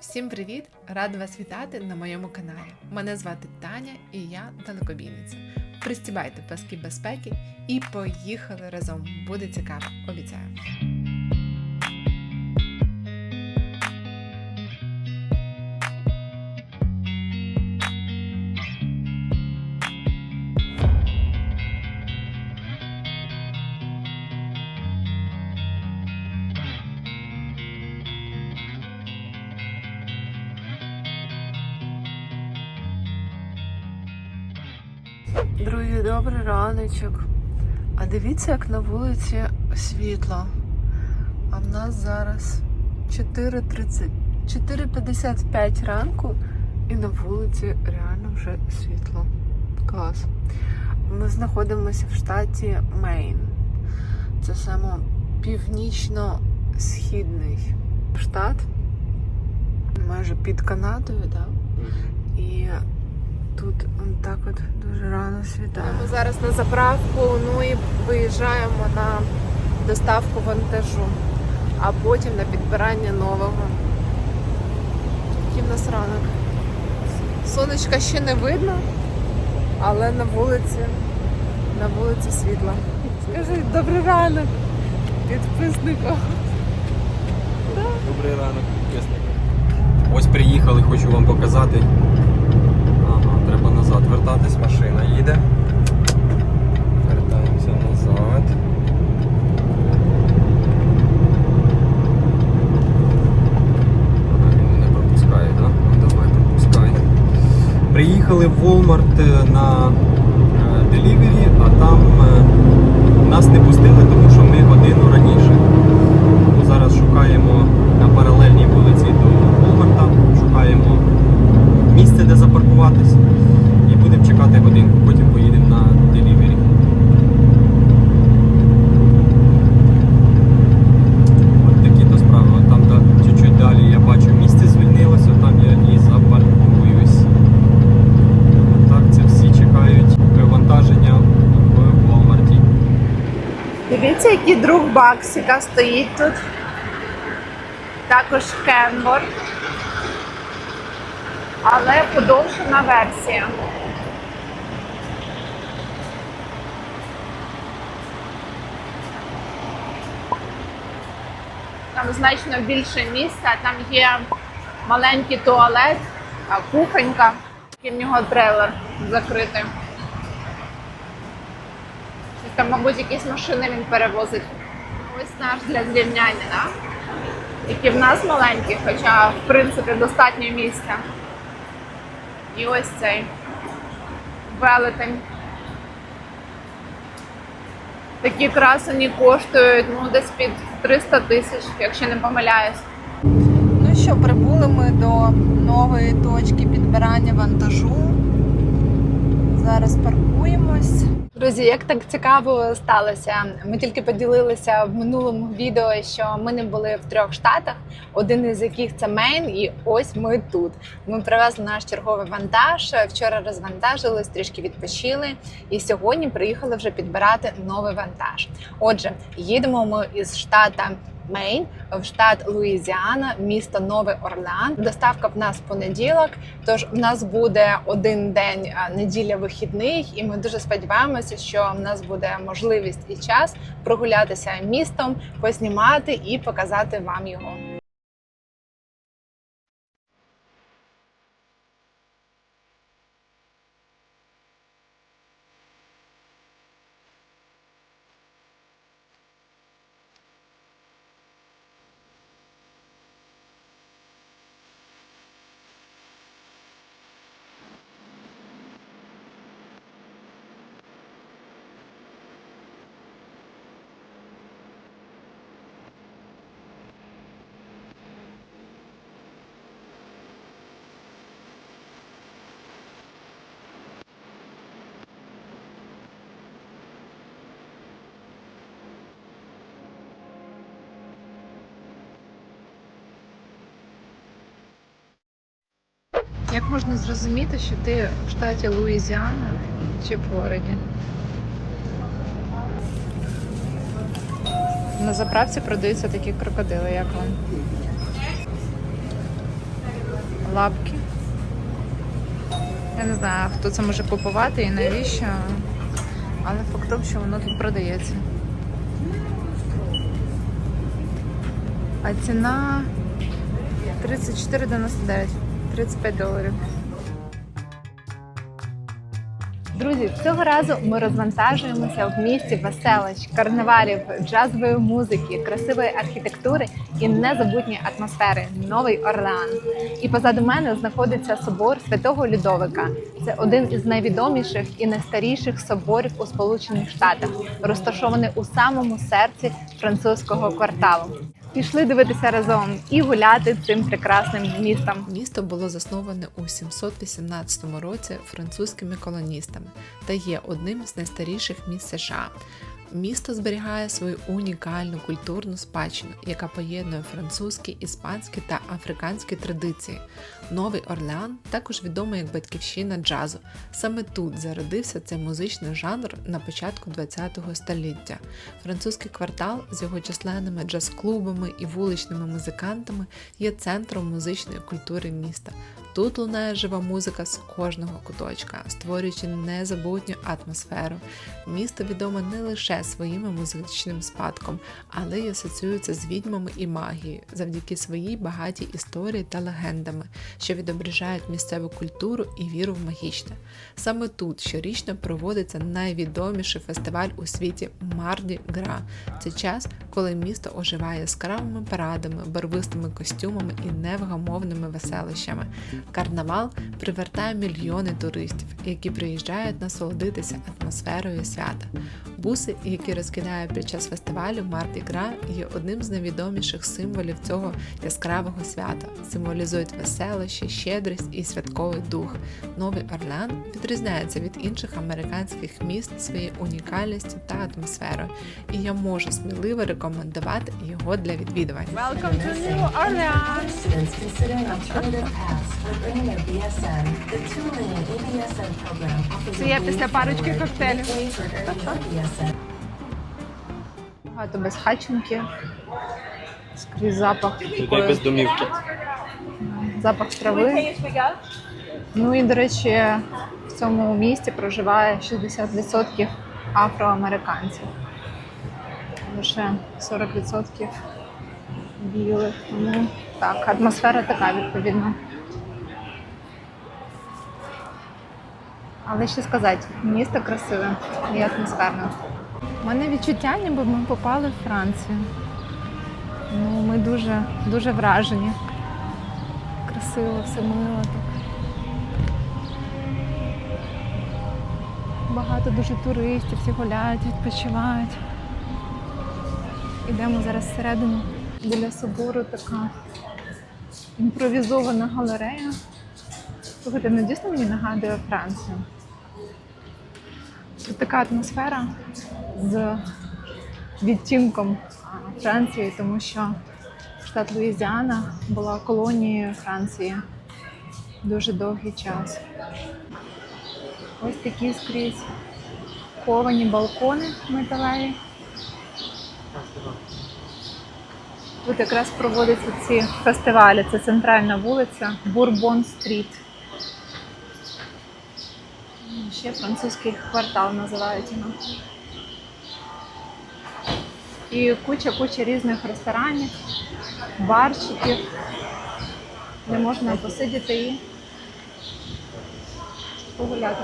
Всім привіт! Рада вас вітати на моєму каналі. Мене звати Таня і я далекобійниця. Пристібайте паски безпеки і поїхали разом. Буде цікаво, обіцяю. Добрий раночок. А дивіться, як на вулиці світло. А в нас зараз 4.30, 4.55 ранку і на вулиці реально вже світло. Клас. Ми знаходимося в штаті Мейн. Це саме північно-східний штат. Майже під Канадою, так? І тут он так от дуже рано світає. Ми зараз на заправку, ну і виїжджаємо на доставку вантажу, а потім на підбирання нового. Який в нас ранок. Сонечка ще не видно, але на вулиці, на вулиці світло. Скажи, добрий ранок підписнику. Добрий ранок, підписники. Ось приїхали, хочу вам показати. Назад вертатись, машина їде. Вертаємося назад. Він не пропускає, так? Ну давай, пропускай. Приїхали в Walmart е, на Delivery, а там е, нас не пустили, тому що ми годину раніше. Тому зараз шукаємо на паралельній вулиці до Волмарта, шукаємо місце, де запаркуватись, будемо годинку, потім поїдемо на делівері. От такі то справи. От там да, далі я бачу місце звільнилося, там я і запаркуюсь. Так, це всі чекають вивантаження в Walmart. Дивіться, який друг Баксика стоїть тут. Також Кенбор. Але подовжена версія. Там значно більше місця, там є маленький туалет, кухонька. І в нього трейлер закритий. Там, мабуть, якісь машини він перевозить. Ось наш для зрівняння, який в нас маленький, хоча в принципі достатньо місця. І ось цей велетень. Такі красені коштують ну, десь під 300 тисяч, якщо не помиляюсь. Ну що, прибули ми до нової точки підбирання вантажу. Зараз паркуємось. Друзі, як так цікаво сталося? Ми тільки поділилися в минулому відео, що ми не були в трьох штатах, один із яких це Мейн, і ось ми тут. Ми привезли наш черговий вантаж. Вчора розвантажились, трішки відпочили, і сьогодні приїхали вже підбирати новий вантаж. Отже, їдемо ми із штата Мейн в штат Луїзіана, місто Новий Орлеан. Доставка в нас понеділок. Тож в нас буде один день неділя вихідних, і ми дуже сподіваємося, що в нас буде можливість і час прогулятися містом, познімати і показати вам його. Як можна зрозуміти, що ти в штаті Луїзіана чи Флориді? На заправці продаються такі крокодили, як вам? лапки. Я не знаю, хто це може купувати і навіщо, але факт тому, що воно тут продається. А ціна 34,99, 35 доларів. Друзі, цього разу ми розвантажуємося в місті веселищ, карнавалів, джазової музики, красивої архітектури і незабутньої атмосфери Новий Орлеан. І позаду мене знаходиться собор Святого Людовика. Це один із найвідоміших і найстаріших соборів у Сполучених Штатах, розташований у самому серці французького кварталу. Пішли дивитися разом і гуляти цим прекрасним містом. Місто було засноване у 718 році французькими колоністами та є одним з найстаріших міст США. Місто зберігає свою унікальну культурну спадщину, яка поєднує французькі, іспанські та африканські традиції. Новий Орлеан також відомий як батьківщина джазу. Саме тут зародився цей музичний жанр на початку ХХ століття. Французький квартал з його численними джаз-клубами і вуличними музикантами є центром музичної культури міста. Тут лунає жива музика з кожного куточка, створюючи незабутню атмосферу. Місто відоме не лише своїм музичним спадком, але й асоціюється з відьмами і магією завдяки своїй багатій історії та легендами, що відображають місцеву культуру і віру в магічне. Саме тут щорічно проводиться найвідоміший фестиваль у світі Марді Гра. Це час, коли місто оживає яскравими парадами, барвистими костюмами і невгамовними веселищами. Карнавал привертає мільйони туристів, які приїжджають насолодитися атмосферою свята. Буси, які розкидає під час фестивалю Марді Гра, є одним з найвідоміших символів цього яскравого свята. Символізують веселище, щедрість і святковий дух. Новий Орлеан відрізняється від інших американських міст своєю унікальністю та атмосферою, і я можу сміливо рекомендувати його для відвідувань. Welcome to New Orleans! Це я після парочки коктейлів. Багато безхатченків. Скрізь запах. Людей без домівки. запах трави. Ну і, до речі, в цьому місті проживає 60% афроамериканців. Лише 40% білих. Тому так, атмосфера така відповідно. Але що сказати, місто красиве і атмосферне. У мене відчуття, ніби ми попали в Францію. Ну, ми дуже, дуже вражені красиво, все мило так. Багато дуже туристів, всі гуляють, відпочивають. Ідемо зараз всередину. Біля собору така імпровізована галерея. Слухайте, ну дійсно мені нагадує Францію. Тут така атмосфера з відтінком Франції, тому що штат Луїзіана була колонією Франції дуже довгий час. Ось такі скрізь ковані балкони металеві. Тут якраз проводяться ці фестивалі. Це центральна вулиця Бурбон Стріт. Ще французький квартал називають його. І куча-куча різних ресторанів, барчиків, де можна посидіти і погуляти.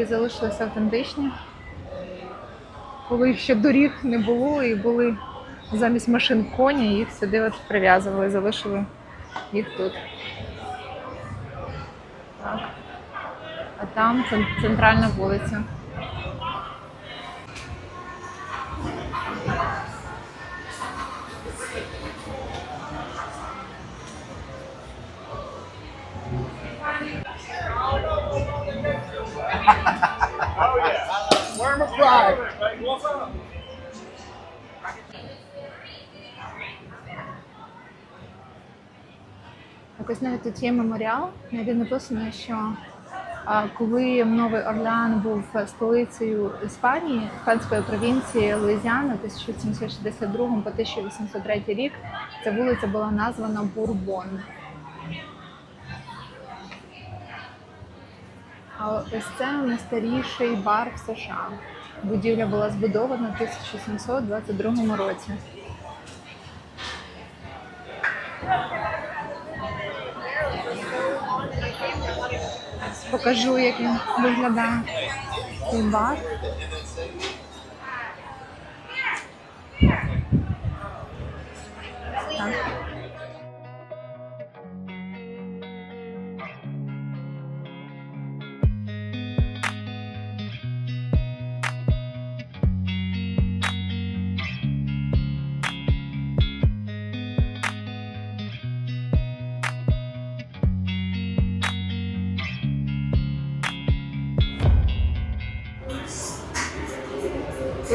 Стовпчики залишилися автентичні. Коли ще доріг не було і були замість машин коні, їх сюди от прив'язували, залишили їх тут. А там центральна вулиця. Якось навіть тут є меморіал, на який написано, що а, коли Новий Орлеан був столицею Іспанії, іспанської провінції Луїзіана 1762 по 1803 рік, ця вулиця була названа Бурбон. А ось це найстаріший бар в США. Будівля була збудована в 1722 році. Покажу, як він виглядає. Цей бар.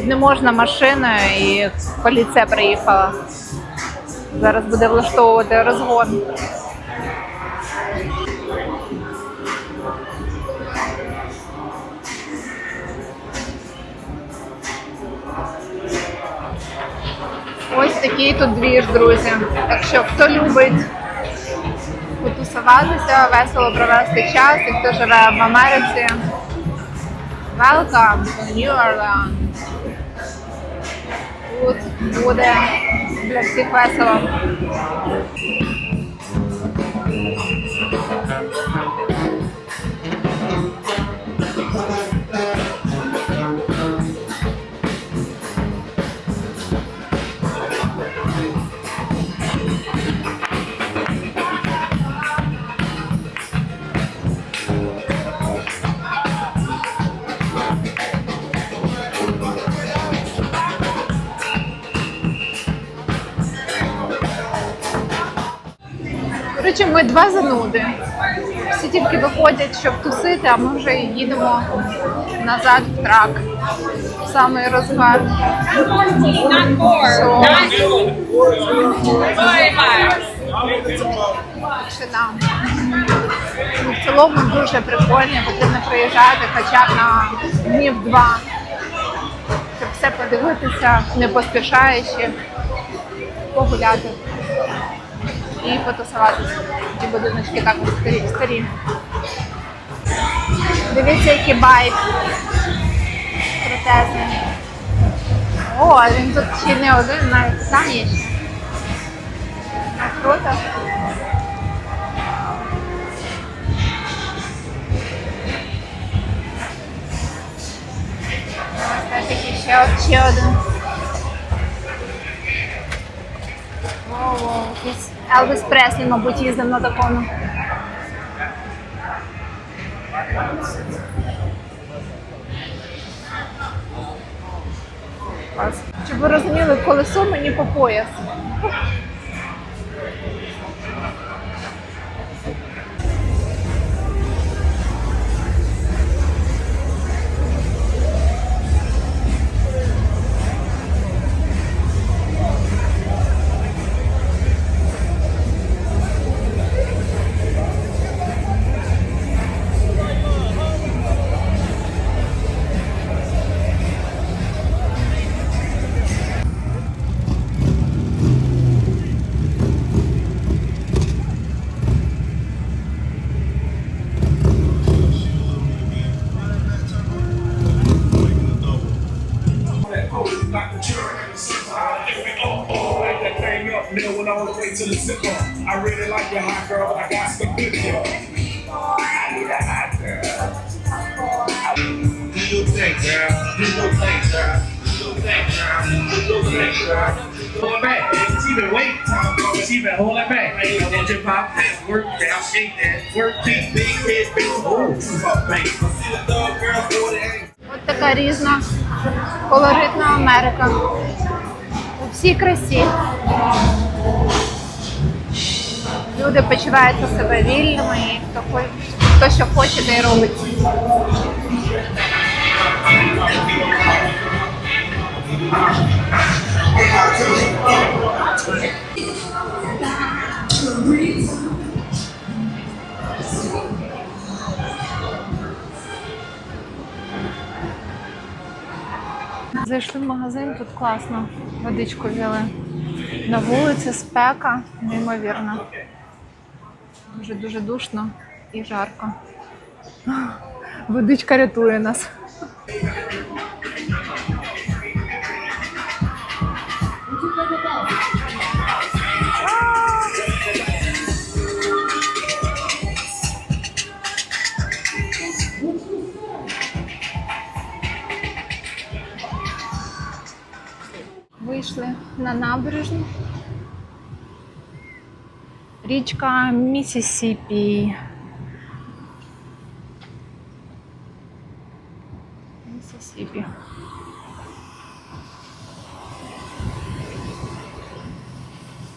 Не можна машиною і поліція приїхала. Зараз буде влаштовувати розгон. Ось такий тут двіж, друзі. Так що хто любить потусуватися, весело провести час, і хто живе в Америці, welcome to New Orleans. Буде для всіх весело. Два зануди. Всі тільки виходять, щоб тусити, а ми вже їдемо назад в трак. В самий розгар. Ну, В цілому дуже прикольно, потрібно приїжджати хоча б на днів два, щоб все подивитися, не поспішаючи, погуляти і потусуватися. Ті будиночки також старі. старі. Дивіться, який байк крутезний. О, він тут ще не один, навіть там є. А, круто. Ще, ще один. Воу, якийсь Елвіс Преслі, мабуть, їздив на такому. Щоб ви розуміли, колесо мені по пояс. Thing, girl. Do your thing, girl. Do your thing, girl. Do your thing, girl. Going back. She been waiting. She been hold that back. Hey, I want your pop. Work that. Shake that. Work keep big head, big hole. Bang. See the thug girl for the. От така різна колоритна Америка. У всій красі. Люди почуваються себе вільними і хто, хто що хоче, те й робить. Зайшли в магазин, тут класно. Водичку взяли. На вулиці спека, неймовірно. Дуже дуже душно і жарко. Водичка рятує нас. Вийшли на набережну. Річка Місісіпі.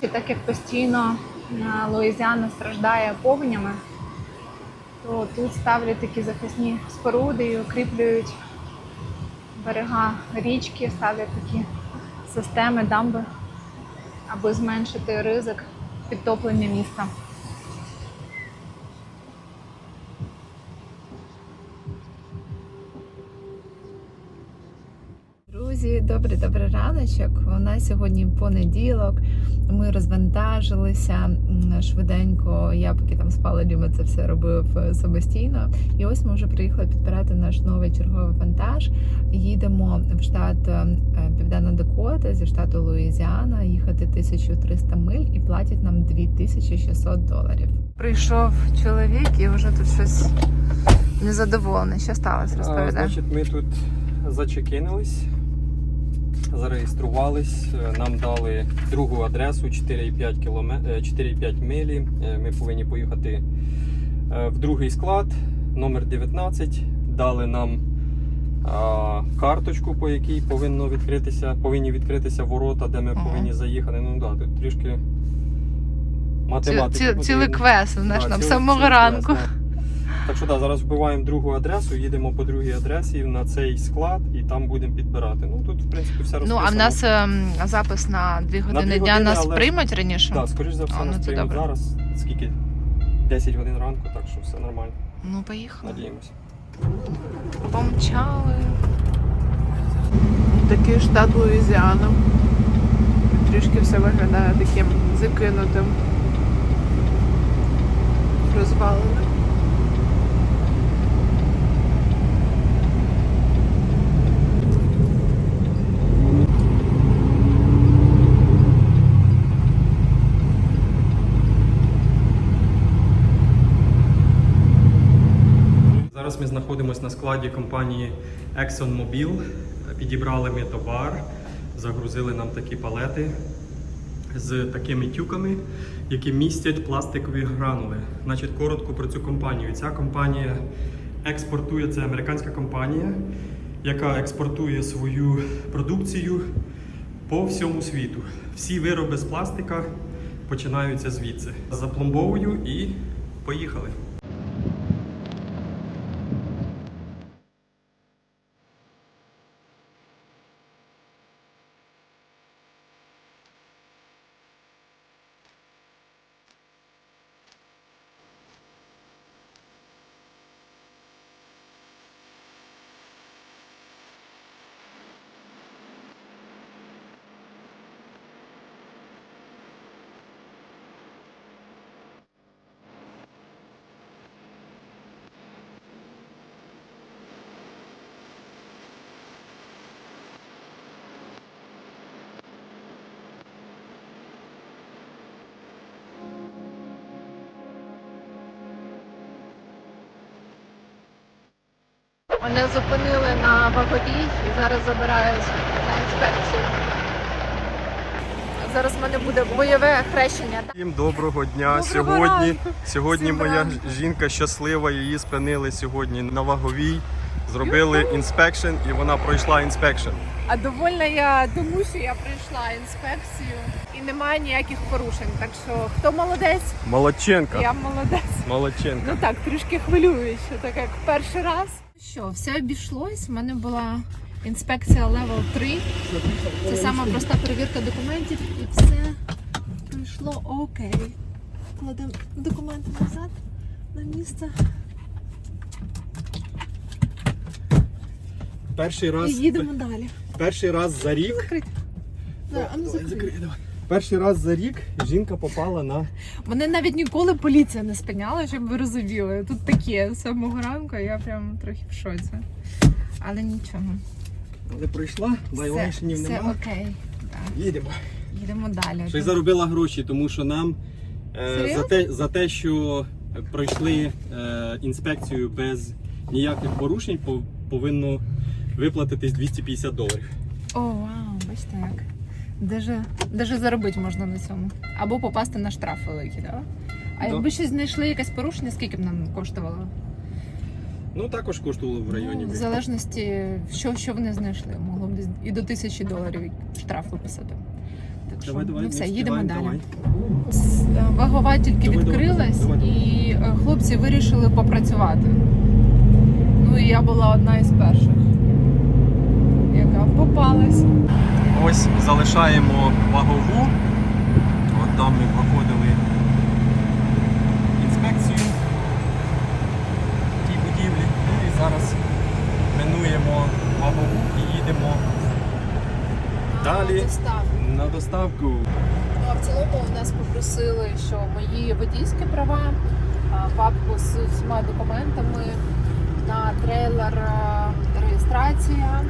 І так як постійно Луїзіана страждає повенями, то тут ставлять такі захисні споруди і укріплюють берега річки, ставлять такі системи, дамби, аби зменшити ризик підтоплення міста. Друзі, добрий добрий раночок. У нас сьогодні понеділок. Ми розвантажилися швиденько. Я поки там спала, Діма це все робив е, самостійно. І ось ми вже приїхали підбирати наш новий черговий вантаж. Їдемо в штат е, Південна Дакота зі штату Луїзіана, їхати 1300 миль і платять нам 2600 доларів. Прийшов чоловік і вже тут щось незадоволений. Що сталося? А, Розповідай. значить, ми тут зачекинились, зареєструвались, е, нам дали другу адресу 4,5 км, 4,5 милі. Е, Ми повинні поїхати е, в другий склад, номер 19. Дали нам а, карточку, по якій повинно відкритися, повинні відкритися ворота, де ми Ага. повинні заїхати. Ну да, тут трішки Ці, ці, цілий квест, знаєш, нам самого ранку. квест. Так що да, зараз вбиваємо другу адресу, їдемо по другій адресі на цей склад і там будемо підбирати. Ну тут, в принципі, все Ну, а в нас ем, запис на 2 години дві дня години, нас але- приймуть раніше? Так, скоріш за все, А, ну, нас це приймуть добре. зараз. Скільки? 10 годин ранку, так що все нормально. Ну, поїхали. Надіємося. Помчали. Такий штат Луїзіана. Трішки все виглядає таким закинутим, розваленим. Зараз ми знаходимося на складі компанії ExxonMobil. Підібрали ми товар, загрузили нам такі палети з такими тюками, які містять пластикові гранули. Значить, коротко про цю компанію. Ця компанія експортує, це американська компанія, яка експортує свою продукцію по всьому світу. Всі вироби з пластика починаються звідси. Запломбовую і поїхали. Вони зупинили на ваговій і зараз забирають на інспекцію. Зараз в мене буде бойове хрещення. Всім доброго дня. Доброго сьогодні ранку. сьогодні Всім моя ранку. жінка щаслива. Її спинили сьогодні на ваговій. Зробили інспекшн і вона пройшла інспекшн. А довольна я тому, що я пройшла інспекцію і немає ніяких порушень. Так що хто молодець, Молодченка. я молодець. Молодченка. Ну так, трішки хвилююще, так як перший раз. Що, все обійшлось. У мене була інспекція Level 3. Це сама проста перевірка документів і все пройшло окей. Кладемо документи назад на місце Перший і їдемо далі. перший раз за рік. Закрити. Да, а ну закрий. Перший раз за рік жінка попала на Мене навіть ніколи поліція не спиняла, щоб ви розуміли. Тут таке з самого ранку, я прям трохи в шоці. Але нічого. але пройшла, Все, вайвайшенів все нема. окей. Так, Їдемо. їдемо далі. Ще й заробила гроші, тому що нам е, за, те, за те, що пройшли е, інспекцію без ніяких порушень, по- повинно виплатитись 250 доларів. О, вау, бачите як. Даже, даже заробити можна на цьому. Або попасти на штраф великий, да? А Да. якби щось знайшли якесь порушення, скільки б нам коштувало? Ну також коштувало в районі. Ну, в залежності, що, що вони знайшли. Могло б десь і до тисячі доларів штраф виписати. Так що, Давай, давай, ну все, їдемо далі. давай. С- е, Вагова тільки Давай, давай, відкрилась, давай, давай. і е, хлопці вирішили попрацювати. Ну і я була одна із перших, попалась. Ось залишаємо вагову. От там ми проходили інспекцію тій будівлі. Ну і зараз минуємо вагову і їдемо далі на доставку. Ну, а в цілому у нас попросили, що мої водійські права, папку з всіма документами на трейлер реєстрація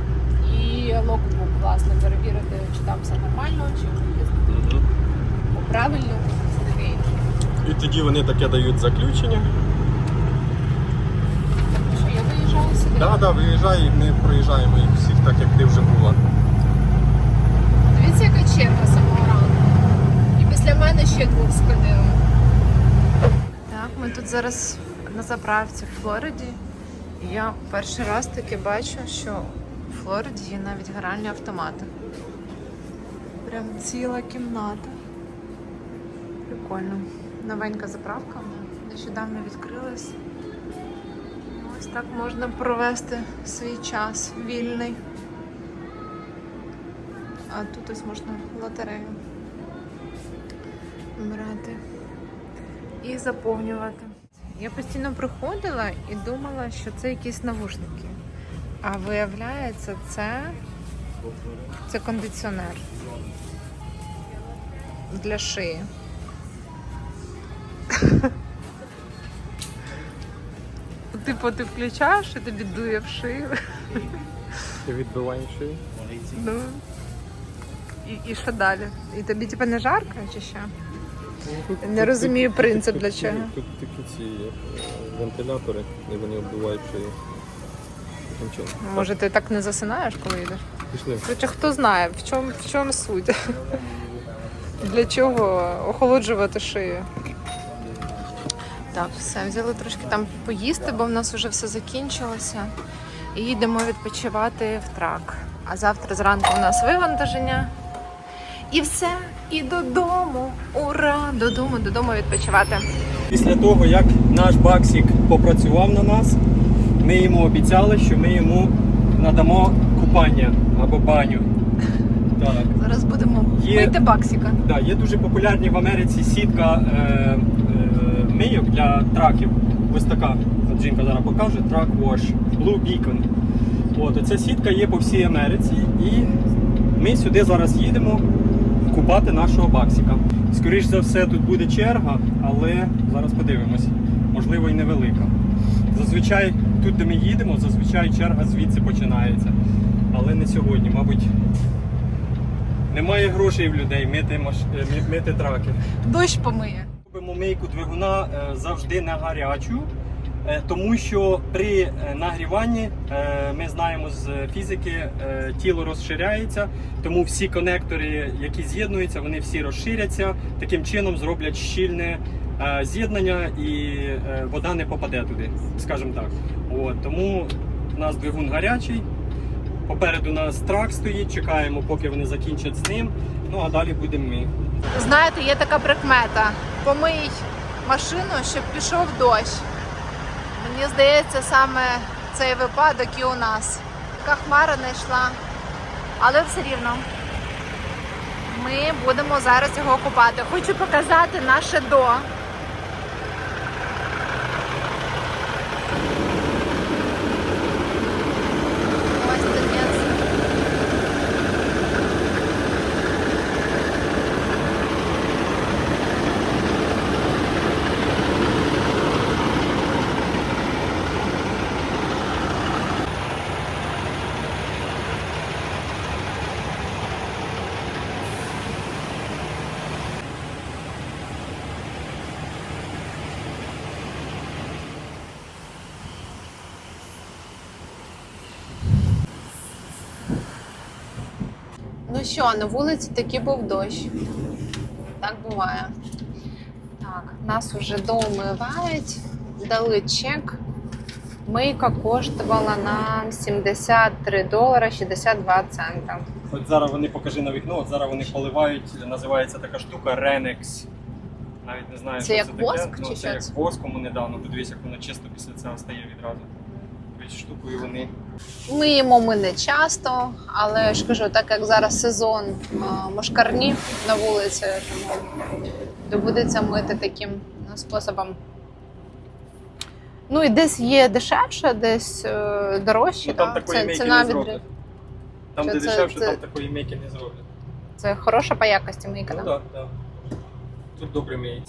і локбук, власне, перевірити, чи там все нормально, чи їздити правильно, все таке інше. І тоді вони таке дають заключення. Так що я виїжджаю сюди. Так, так, виїжджай, і ми проїжджаємо їх всіх так, як ти вже була. Дивіться, яка черга самого ранку. І після мене ще двох спинили. Так, ми тут зараз на заправці в Флориді. І я перший раз таки бачу, що Флориді є навіть гральні автомати. Прям ціла кімната. Прикольно. Новенька заправка нещодавно відкрилась. Ось так можна провести свій час вільний. А тут ось можна лотерею брати і заповнювати. Я постійно приходила і думала, що це якісь навушники. А виявляється, це, це кондиціонер для шиї. Типу, ти включаєш і тобі дує в шию. Ти відбиваєш шию? Ну. І, і що далі? І тобі типу не жарко чи що? Не розумію принцип для чого. Тут такі ці е, вентилятори, і вони обдувають шию. Чином. Може, ти так не засинаєш, коли йдеш? Пішли. Короче, хто знає, в чому, в чому суть? Для чого охолоджувати шию? Так, все, взяли трошки там поїсти, бо в нас вже все закінчилося. І їдемо відпочивати в трак. А завтра зранку у нас вивантаження. І все, і додому. Ура! Додому, додому відпочивати. Після того, як наш Баксік попрацював на нас, ми йому обіцяли, що ми йому надамо купання або баню. Так. Зараз будемо Є- мити баксика. Да, є дуже популярні в Америці сітка е, е, мийок для траків. Ось така. От жінка зараз покаже Track Wash Blue Beacon. От, оця сітка є по всій Америці, і ми сюди зараз їдемо купати нашого баксика. Скоріш за все, тут буде черга, але зараз подивимось. Можливо, і невелика. Зазвичай тут, де ми їдемо, зазвичай черга звідси починається. Але не сьогодні, мабуть. Немає грошей в людей мити, маш... е, мити траки. Дощ помиє. Робимо мийку двигуна е, завжди на гарячу. Е, Тому що при нагріванні ми знаємо з фізики, тіло розширяється, тому всі конектори, які з'єднуються, вони всі розширяться. Таким чином зроблять щільне з'єднання і е, вода не попаде туди, скажімо так. От, тому у нас двигун гарячий. Попереду нас трак стоїть, чекаємо, поки вони закінчать з ним. Ну а далі будемо ми. Знаєте, є така прикмета. Помий машину, щоб пішов дощ. Мені здається, саме цей випадок і у нас. Така хмара не йшла. Але все рівно. Ми будемо зараз його купати. Хочу показати наше до. Ось це місце. Ну що, на вулиці таки був дощ. Так буває. Так, нас вже доумивають, дали чек. Мийка коштувала нам 73 долара 62 цента. От зараз вони покажи на вікно, от зараз вони поливають, називається така штука Renex. Навіть не знаю, Це що як це таке. воск ну, чи це як воском недавно. Подивись, як воно чисто після цього стає відразу. Тобто штукою вони. Миємо ми не часто, але я ж кажу, так як зараз сезон а, мошкарнів на вулиці, тому доводиться мити таким ну, способом. Ну і десь є дешевше, десь е, дорожче. Ну, там да? такої це, мейки ціна не від... Там, Що де це- дешевше, це- там такої мейки не зроблять. Це хороша по якості мийка. Ну да? так, так. Тут добре мейки.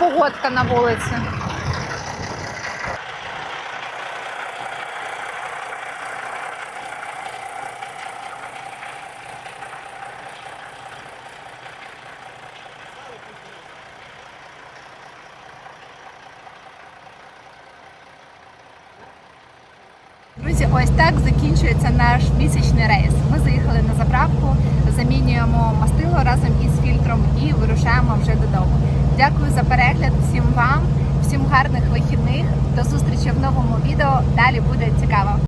Погодка на вулиці. Друзі, ось так закінчується наш місячний рейс. Ми заїхали на заправку, замінюємо мастило разом із фільтром і вирушаємо вже додому. Дякую за перегляд всім вам, всім гарних вихідних. До зустрічі в новому відео. Далі буде цікаво.